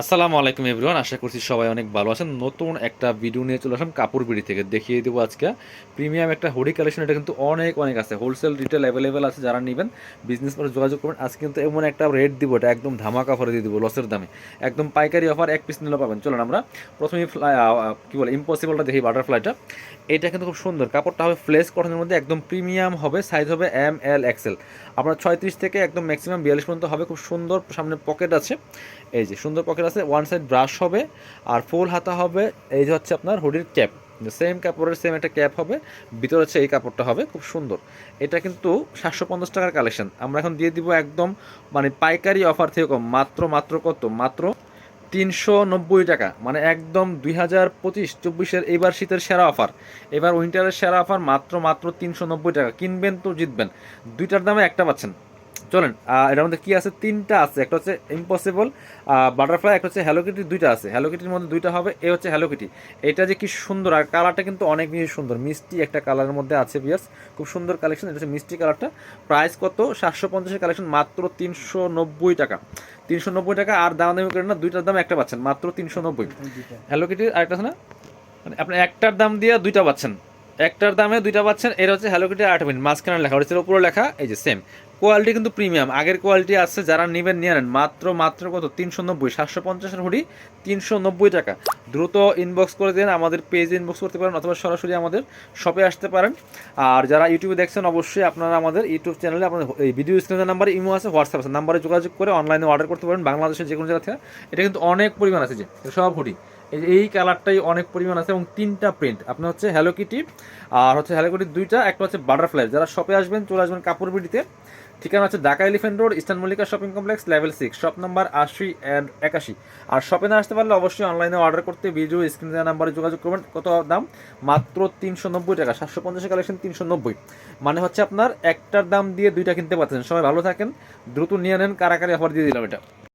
আসসালামু আলাইকুম এভরিওয়ান, আশা করছি সবাই অনেক ভালো আছেন। নতুন একটা ভিডিও নিয়ে চলে আসলাম কাপড় বিড়ি থেকে। দেখিয়ে দেবো আজকে প্রিমিয়াম একটা হুডি কালেকশন এটা কিন্তু অনেক অনেক আছে। হোলসেল রিটেল অ্যাভেলেবেল আছে, যারা নেবেন বিজনেস করে যোগাযোগ করবেন, আজকে কিন্তু এমন একটা রেট দিব, এটা একদম ধামাকা অফারে দিয়ে দিব লসের দামে। একদম পাইকারি অফার এক পিস নিলে পাবেন। চলুন আমরা প্রথমে ফ্লাই কী বলে ইম্পসিবলটা দেখি বাটারফ্লাইটা এটা কিন্তু খুব সুন্দর। কাপড়টা হবে ফ্লেস কটনের মধ্যে, একদম প্রিমিয়াম হবে সাইজ হবে এম এল এক্সেল আপনার ছয়ত্রিশ থেকে একদম ম্যাক্সিমাম বিয়াল্লিশ পর্যন্ত হবে। খুব সুন্দর সামনে পকেট আছে। এই যে, সুন্দর পকেট আছে ওয়ান সাইড ব্রাশ হবে আর ফুল হাতা হবে, এই যে হচ্ছে আপনার হুডির ক্যাপ সেম কাপড়ের সেম একটা ক্যাপ হবে, ভিতরে হচ্ছে এই কাপড়টা হবে, খুব সুন্দর। এটা কিন্তু সাতশো পঞ্চাশ টাকার কালেকশন আমরা এখন দিয়ে দিব একদম মানে পাইকারি অফার থেকে কম, মাত্র মাত্র কত? মাত্র তিনশো নব্বই টাকা। মানে একদম দুই হাজার পঁচিশ, চব্বিশের এইবার শীতের সেরা অফার এবার উইন্টারের সেরা অফার মাত্র মাত্র তিনশো নব্বই টাকা। কিনবেন তো জিতবেন। দুইটার দামে একটা পাচ্ছেন। চলেন এটার মধ্যে কি আছে? তিনটা আছে একটা হচ্ছে ইম্পসিবল বাটারফ্লাই একটা হচ্ছে হ্যালো কিটি দুইটা আছে। হ্যালো কিটির মধ্যে দুইটা হবে এ হচ্ছে হ্যালো কিটি এটা যে কি সুন্দর আর কালারটা কিন্তু অনেক বেশি সুন্দর। মিষ্টি একটা কালারের মধ্যে আছে বিয়ার্স খুব সুন্দর কালেকশন এটা হচ্ছে মিষ্টি কালারটা প্রাইস কত? সাতশো পঞ্চাশের কালেকশন মাত্র তিনশো নব্বই টাকা। তিনশো নব্বই টাকা আর দাম দামি করেন না দুইটার দাম একটা পাচ্ছেন মাত্র তিনশো নব্বই। হ্যালো কিটির আরেকটা আছে না? মানে আপনি একটার দাম দিয়ে দুইটা পাচ্ছেন। একটার দামে দুইটা পাচ্ছেন এটা হচ্ছে হ্যালো কিটি আট মিনিট। মাঝখানে লেখা হচ্ছে উপরে লেখা, এই যে সেম কোয়ালিটি কিন্তু প্রিমিয়াম আগের কোয়ালিটি আছে, যারা নেবেন, নিয়ে নেন। মাত্র মাত্র কত? তিনশো নব্বই, সাতশো পঞ্চাশের হুডি তিনশো নব্বই টাকা। দ্রুত ইনবক্স করে দিন, আমাদের পেজে ইনবক্স করতে পারেন, অথবা সরাসরি আমাদের শপে আসতে পারেন। আর যারা ইউটিউবে দেখছেন, অবশ্যই আপনারা আমাদের ইউটিউব চ্যানেলে আপনাদের এই ভিডিও স্ক্রিনের নাম্বারে ইমো আছে হোয়াটসঅ্যাপ আছে নাম্বারে যোগাযোগ করে অনলাইনে অর্ডার করতে পারেন, বাংলাদেশের যে কোনো জায়গা থেকে। এটা কিন্তু অনেক পরিমাণ আছে যে, সব হুডি এই কালারটাই অনেক পরিমাণ আছে এবং তিনটা প্রিন্ট আপনার হচ্ছে হ্যালো কিটি আর হচ্ছে হ্যালো কিটির দুইটা, একটা হচ্ছে বাটারফ্লাই যারা শপে আসবেন, চলে আসবেন কাপড় বিডিতে ঠিকানা হচ্ছে Dhaka elephant road eastern Mallika shopping complex level six shop number আশি অ্যান্ড একাশি। আর শপে না আসতে পারলে অবশ্যই অনলাইনে অর্ডার করতে ভিডিও স্ক্রিন দেওয়া নাম্বারে যোগাযোগ করবেন। কত দাম? মাত্র তিনশো নব্বই টাকা, সাতশো পঞ্চাশের কালেকশন তিনশো নব্বই। মানে হচ্ছে আপনার একটার দাম দিয়ে দুইটা কিনতে পারছেন সবাই ভালো থাকেন, দ্রুত নিয়ে নেন, কারাকারি অফার দিয়ে দিলাম এটা।